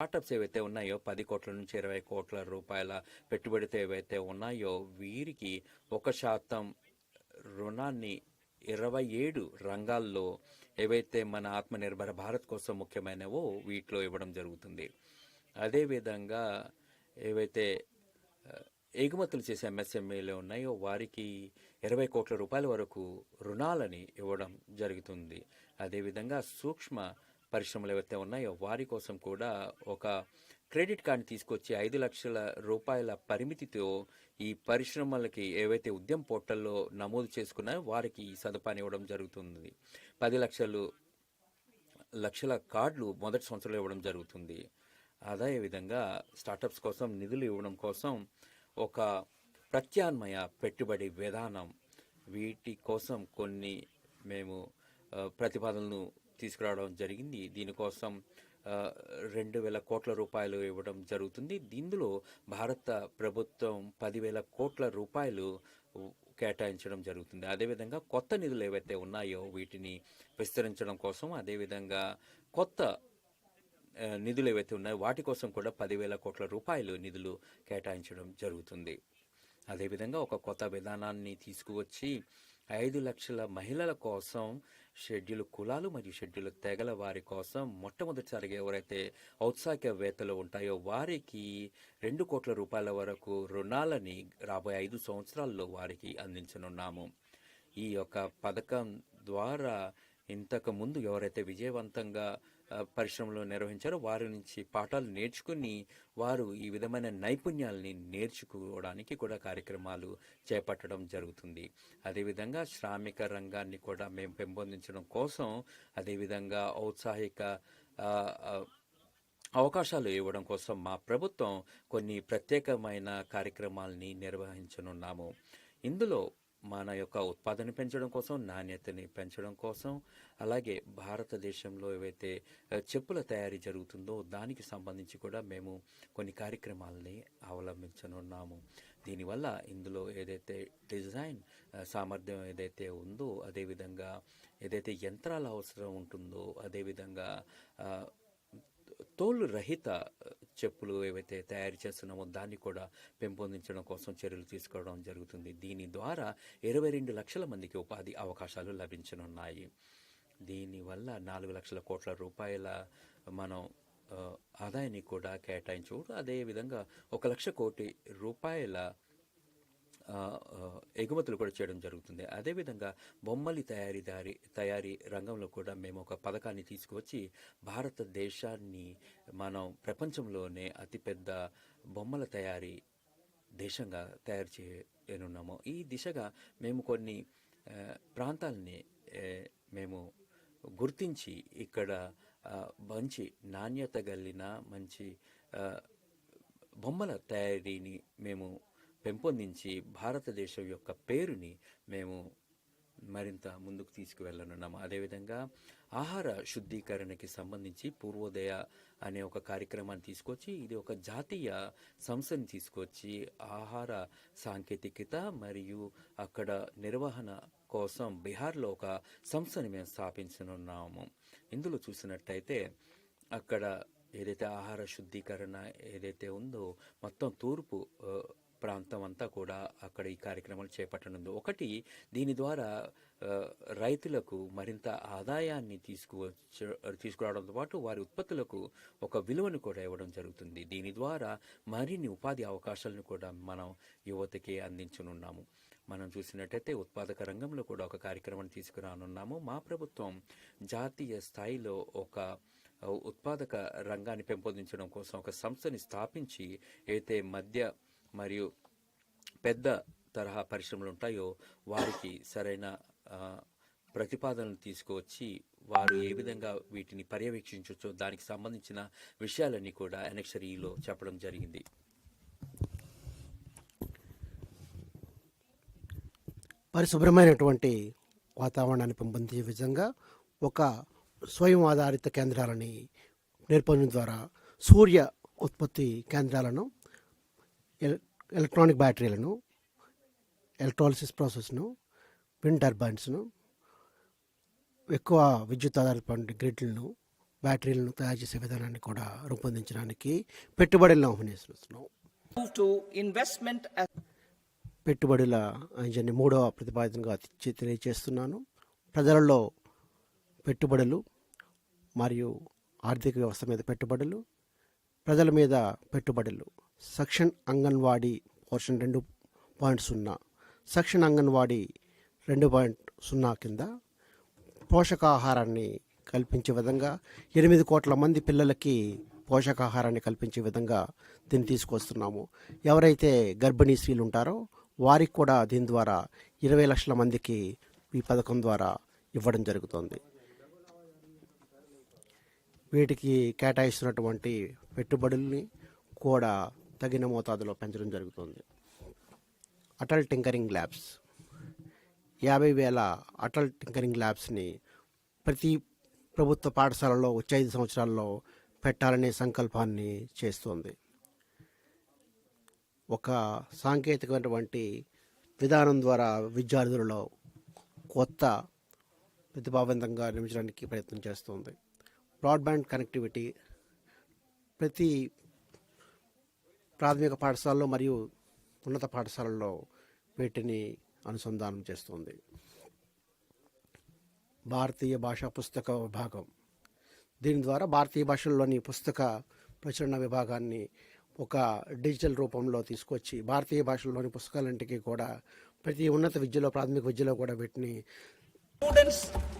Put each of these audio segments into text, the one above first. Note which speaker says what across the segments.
Speaker 1: Startups ఏవైతే ఉన్నాయో పది కోట్ల నుంచి ఇరవై కోట్ల రూపాయల పెట్టుబడితో ఏవైతే ఉన్నాయో వీరికి ఒక శాతం రుణాన్ని ఇరవై ఏడు రంగాల్లో ఏవైతే మన ఆత్మనిర్భర భారత్ కోసం ముఖ్యమైనవో వీటిలో ఇవ్వడం జరుగుతుంది. అదేవిధంగా ఏవైతే ఎగుమతులు చేసే ఎంఎస్ఎంఈలు ఉన్నాయో వారికి ఇరవై కోట్ల రూపాయల వరకు రుణాలని ఇవ్వడం జరుగుతుంది. అదేవిధంగా సూక్ష్మ పరిశ్రమలు ఏవైతే ఉన్నాయో వారి కోసం కూడా ఒక క్రెడిట్ కార్డు తీసుకొచ్చి ఐదు లక్షల రూపాయల పరిమితితో ఈ పరిశ్రమలకి ఏవైతే ఉద్యమ పోర్టల్లో నమోదు చేసుకున్నాయో వారికి ఈ సదుపాయం ఇవ్వడం జరుగుతుంది. పది లక్షలు లక్షల కార్డులు మొదటి సంవత్సరంలో ఇవ్వడం జరుగుతుంది. అదే విధంగా స్టార్టప్స్ కోసం నిధులు ఇవ్వడం కోసం ఒక ప్రత్యామ్నాయ పెట్టుబడి విధానం వీటి కోసం కొన్ని మేము ప్రతిపాదనలు తీసుకురావడం జరిగింది. దీనికోసం రెండు వేల కోట్ల రూపాయలు ఇవ్వడం జరుగుతుంది. దీనిలో భారత ప్రభుత్వం పదివేల కోట్ల రూపాయలు కేటాయించడం జరుగుతుంది. అదేవిధంగా కొత్త నిధులు ఏవైతే ఉన్నాయో వీటిని విస్తరించడం కోసం అదేవిధంగా కొత్త నిధులు ఏవైతే ఉన్నాయో వాటి కోసం కూడా పదివేల కోట్ల రూపాయలు నిధులు కేటాయించడం జరుగుతుంది. అదేవిధంగా ఒక కొత్త విధానాన్ని తీసుకువచ్చి ఐదు లక్షల మహిళల కోసం షెడ్యూల్ కులాలు మరియు షెడ్యూల్ తెగల వారి కోసం మొట్టమొదటిసారిగా ఎవరైతే ఔత్సాహికవేత్తలు ఉంటాయో వారికి రెండు కోట్ల రూపాయల వరకు రుణాలని రాబోయే ఐదు సంవత్సరాల్లో వారికి అందించనున్నాము. ఈ యొక్క పథకం ద్వారా ఇంతకు ముందు ఎవరైతే విజయవంతంగా పరిశ్రమలో నిర్వహించారో. వారి నుంచి పాఠాలు నేర్చుకుని వారు ఈ విధమైన నైపుణ్యాలని నేర్చుకోవడానికి కూడా కార్యక్రమాలు చేపట్టడం జరుగుతుంది. అదేవిధంగా శ్రామిక రంగాన్ని కూడా మేము పెంపొందించడం కోసం అదేవిధంగా ఔత్సాహిక అవకాశాలు ఇవ్వడం కోసం మా ప్రభుత్వం కొన్ని ప్రత్యేకమైన కార్యక్రమాలని నిర్వహించనున్నాము. ఇందులో మన యొక్క ఉత్పాదన పెంచడం కోసం నాణ్యతని పెంచడం కోసం అలాగే భారతదేశంలో ఏవైతే చెప్పుల తయారీ జరుగుతుందో దానికి సంబంధించి కూడా మేము కొన్ని కార్యక్రమాలని అవలంబించనున్నాము. దీనివల్ల ఇందులో ఏదైతే డిజైన్ సామర్థ్యం ఏదైతే ఉందో అదేవిధంగా ఏదైతే యంత్రాల అవసరం ఉంటుందో అదేవిధంగా తోలు రహిత చెప్పులు ఏవైతే తయారు చేస్తున్నామో దాన్ని కూడా పెంపొందించడం కోసం చర్యలు తీసుకోవడం జరుగుతుంది. దీని ద్వారా ఇరవై రెండు లక్షల మందికి ఉపాధి అవకాశాలు లభించనున్నాయి. దీనివల్ల నాలుగు లక్షల కోట్ల రూపాయల మనం ఆదాయాన్ని కూడా కేటాయించవచ్చు. అదేవిధంగా ఒక లక్ష కోటి రూపాయల ఎగుమతులు కూడా చేయడం జరుగుతుంది. అదేవిధంగా బొమ్మలి తయారీదారి తయారీ రంగంలో కూడా మేము ఒక పథకాన్ని తీసుకువచ్చి భారతదేశాన్ని మనం ప్రపంచంలోనే అతిపెద్ద బొమ్మల తయారీ దేశంగా తయారు చేయనున్నాము. ఈ దిశగా మేము కొన్ని ప్రాంతాలని మేము గుర్తించి ఇక్కడ మంచి నాణ్యత కలిగిన మంచి బొమ్మల తయారీని మేము పెంపొందించి భారతదేశం యొక్క పేరుని మేము మరింత ముందుకు తీసుకువెళ్ళనున్నాము. అదేవిధంగా ఆహార శుద్ధీకరణకి సంబంధించి పూర్వోదయ అనే ఒక కార్యక్రమాన్ని తీసుకొచ్చి ఇది ఒక జాతీయ సంస్థని తీసుకొచ్చి ఆహార సాంకేతికత మరియు అక్కడ నిర్వహణ కోసం బీహార్లో ఒక సంస్థని మేము స్థాపించనున్నాము. ఇందులో చూసినట్టయితే అక్కడ ఏదైతే ఆహార శుద్ధీకరణ ఏదైతే ఉందో మొత్తం తూర్పు ప్రాంతం అంతా కూడా అక్కడ ఈ కార్యక్రమాలు చేపట్టనుంది. ఒకటి దీని ద్వారా రైతులకు మరింత ఆదాయాన్ని తీసుకువచ్చ తీసుకురావడంతో పాటు వారి ఉత్పత్తులకు ఒక విలువను కూడా ఇవ్వడం జరుగుతుంది. దీని ద్వారా మరిన్ని ఉపాధి అవకాశాలను కూడా మనం యువతకి అందించనున్నాము. మనం చూసినట్టయితే ఉత్పాదక రంగంలో కూడా ఒక కార్యక్రమాన్ని తీసుకురానున్నాము. మా ప్రభుత్వం జాతీయ స్థాయిలో ఒక ఉత్పాదక రంగాన్ని పెంపొందించడం కోసం ఒక సంస్థని స్థాపించి అయితే మధ్య మరియు పెద్ద తరహా పరిశ్రమలు ఉంటాయో వారికి సరైన ప్రతిపాదనలు తీసుకువచ్చి వారు ఏ విధంగా వీటిని పర్యవేక్షించవచ్చో దానికి సంబంధించిన విషయాలన్నీ కూడా అనెక్సరీలో చెప్పడం జరిగింది.
Speaker 2: పరిశుభ్రమైనటువంటి వాతావరణాన్ని పెంపొందించే విధంగా ఒక స్వయం ఆధారిత కేంద్రాలని నేర్పడం ద్వారా సూర్య ఉత్పత్తి కేంద్రాలను ఎలక్ట్రానిక్ బ్యాటరీలను ఎలక్ట్రాలిసిస్ ప్రాసెస్ను విండ్ టర్బైన్స్ను ఎక్కువ విద్యుత్ ఆధారిత గ్రిడ్లను బ్యాటరీలను తయారు చేసే విధానాన్ని కూడా రూపొందించడానికి పెట్టుబడులను ఆహ్వానిస్తున్నాం పెట్టుబడుల అంశాన్ని మూడవ ప్రతిపాదనగా తెలియజేస్తున్నాను. ప్రజలలో పెట్టుబడులు మరియు ఆర్థిక వ్యవస్థ మీద పెట్టుబడులు ప్రజల మీద పెట్టుబడులు సెక్షన్ అంగన్వాడీ పోర్షన్ రెండు పాయింట్ సున్నా సెక్షన్ అంగన్వాడీ రెండు పాయింట్ సున్నా కింద పోషకాహారాన్ని కల్పించే విధంగా ఎనిమిది కోట్ల మంది పిల్లలకి పోషకాహారాన్ని కల్పించే విధంగా దీన్ని తీసుకొస్తున్నాము. ఎవరైతే గర్భిణీ స్త్రీలు ఉంటారో వారికి కూడా దీని ద్వారా ఇరవై లక్షల మందికి ఈ పథకం ద్వారా ఇవ్వడం జరుగుతుంది. వీటికి కేటాయిస్తున్నటువంటి పెట్టుబడుల్ని కూడా తగిన మోతాదులో పెంచడం జరుగుతుంది. Atal tinkering labs. యాభై వేల అటల్ టింకరింగ్ ల్యాబ్స్ని ప్రతి ప్రభుత్వ పాఠశాలలో వచ్చే ఐదు సంవత్సరాల్లో పెట్టాలనే సంకల్పాన్ని చేస్తోంది. ఒక సాంకేతికమైనటువంటి విధానం ద్వారా విద్యార్థులలో కొత్త ప్రతిభావంతంగా నిర్మించడానికి ప్రయత్నం చేస్తుంది. బ్రాడ్బ్యాండ్ కనెక్టివిటీ ప్రతి ప్రాథమిక పాఠశాలలో మరియు ఉన్నత పాఠశాలల్లో వీటిని అనుసంధానం చేస్తుంది. భారతీయ భాషా పుస్తక విభాగం. దీని ద్వారా భారతీయ భాషల్లోని పుస్తక ప్రచురణ విభాగాన్ని ఒక డిజిటల్ రూపంలో తీసుకొచ్చి భారతీయ భాషల్లోని పుస్తకాలంటికి కూడా ప్రతి ఉన్నత విద్యలో ప్రాథమిక విద్యలో కూడా వీటిని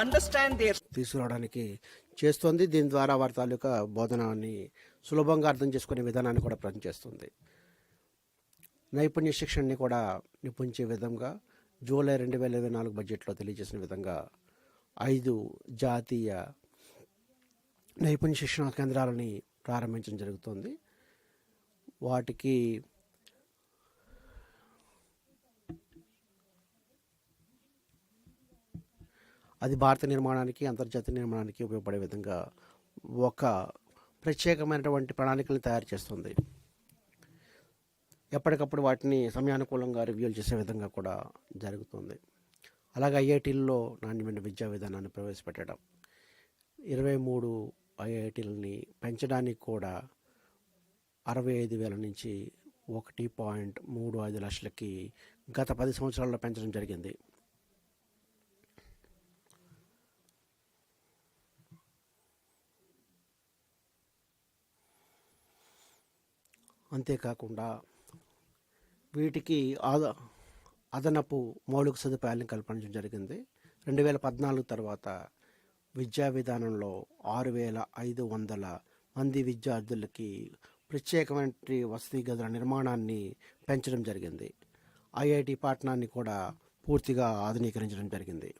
Speaker 3: understand their
Speaker 2: తీసుకురావడానికి చేస్తుంది. దీని ద్వారా వారి తాలూకా బోధనాన్ని సులభంగా అర్థం చేసుకునే విధానాన్ని కూడా పనిచేస్తుంది నైపుణ్య శిక్షణని కూడా నిపుణించే విధంగా జూలై రెండు వేల ఇరవై నాలుగు బడ్జెట్లో తెలియజేసిన విధంగా ఐదు జాతీయ నైపుణ్య శిక్షణ కేంద్రాలని ప్రారంభించడం జరుగుతుంది. వాటికి అది భారత నిర్మాణానికి అంతర్జాతీయ నిర్మాణానికి ఉపయోగపడే విధంగా ఒక ప్రత్యేకమైనటువంటి ప్రణాళికలు తయారు చేస్తుంది. ఎప్పటికప్పుడు వాటిని సమయానుకూలంగా రివ్యూలు చేసే విధంగా కూడా జరుగుతుంది. అలాగే ఐఐటీల్లో నాణ్యమైన విద్యా విధానాన్ని ప్రవేశపెట్టడం ఇరవై మూడు ఐఐటీలని పెంచడానికి కూడా అరవై ఐదు వేల నుంచి ఒకటి పాయింట్ మూడు ఐదు లక్షలకి గత పది సంవత్సరాల్లో పెంచడం జరిగింది. అంతేకాకుండా వీటికి ఆద అదనపు మౌలిక సదుపాయాలను కల్పించడం జరిగింది. రెండు వేల పద్నాలుగు తర్వాత విద్యా విధానంలో ఆరు వేల ఐదు వందల మంది విద్యార్థులకి ప్రత్యేకమైన వసతి గదుల నిర్మాణాన్ని పెంచడం జరిగింది. ఐఐటి పాట్నాన్ని కూడా పూర్తిగా ఆధునీకరించడం జరిగింది.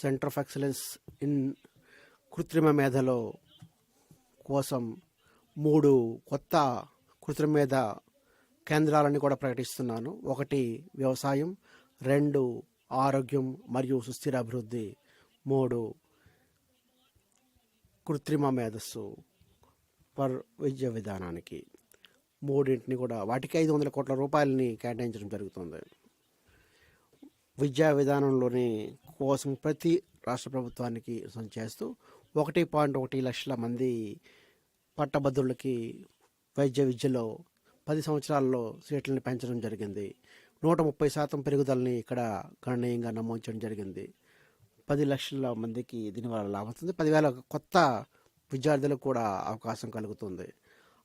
Speaker 2: సెంటర్ ఆఫ్ ఎక్సలెన్స్ ఇన్ కృత్రిమ మేధలో కోసం మూడు కొత్త కృత్రిమ మేధ కేంద్రాలని కూడా ప్రకటిస్తున్నాను. ఒకటి వ్యవసాయం రెండు ఆరోగ్యం మరియు సుస్థిర అభివృద్ధి మూడు కృత్రిమ మేధస్సు పర్ విద్య విధానానికి. మూడింటిని కూడా వాటికి ఐదు వందల కోట్ల రూపాయలని కేటాయించడం జరుగుతుంది. విద్యా విధానంలోని కోసం ప్రతి రాష్ట్ర ప్రభుత్వానికి చేస్తూ ఒకటి పాయింట్ ఒకటి లక్షల మంది పట్టభద్రులకి వైద్య విద్యలో పది సంవత్సరాల్లో సీట్లను పెంచడం జరిగింది. నూట ముప్పై శాతం పెరుగుదలని ఇక్కడ గణనీయంగా నమోదించడం జరిగింది. పది లక్షల మందికి దీనివల్ల లాభం వస్తుంది. పదివేల కొత్త విద్యార్థులకు కూడా అవకాశం కలుగుతుంది.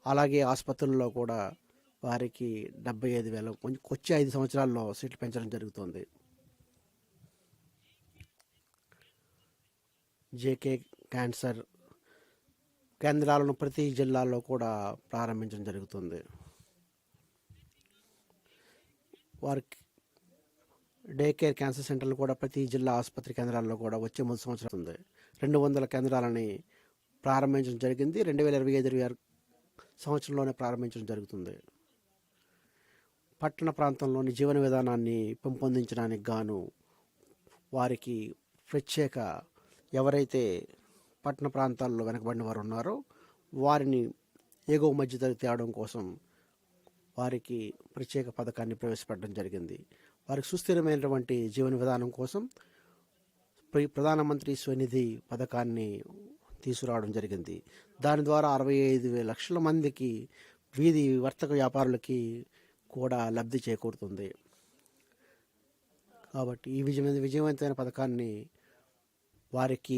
Speaker 2: అలాగే ఆసుపత్రుల్లో కూడా వారికి డెబ్బై ఐదు వేల కొంచెం వచ్చే ఐదు సంవత్సరాల్లో సీట్లు పెంచడం జరుగుతుంది. జేకే క్యాన్సర్ కేంద్రాలను ప్రతి జిల్లాలో కూడా ప్రారంభించడం జరుగుతుంది. వారికి డే కేర్ క్యాన్సర్ సెంటర్లు కూడా ప్రతి జిల్లా ఆసుపత్రి కేంద్రాల్లో కూడా వచ్చే ముందు సంవత్సరం ఉంది రెండు వందల కేంద్రాలని ప్రారంభించడం జరిగింది. రెండు వేల ఇరవై ఐదు ఇరవై ఆరు సంవత్సరంలోనే ప్రారంభించడం జరుగుతుంది. పట్టణ ప్రాంతంలోని జీవన విధానాన్ని పెంపొందించడానికి గాను వారికి ప్రత్యేక ఎవరైతే పట్టణ ప్రాంతాల్లో వెనకబడిన వారు ఉన్నారో వారిని ఎగువ మధ్యతరగతి తేవడం కోసం వారికి ప్రత్యేక పథకాన్ని ప్రవేశపెట్టడం జరిగింది. వారికి సుస్థిరమైనటువంటి జీవన విధానం కోసం ప్ర- ప్రధానమంత్రి స్వనిధి పథకాన్ని తీసుకురావడం జరిగింది. దాని ద్వారా అరవై ఐదు వేల లక్షల మందికి వీధి వర్తక వ్యాపారులకి కూడా లబ్ధి చేకూరుతుంది. కాబట్టి ఈ విజయ విజయవంతమైన పథకాన్ని వారికి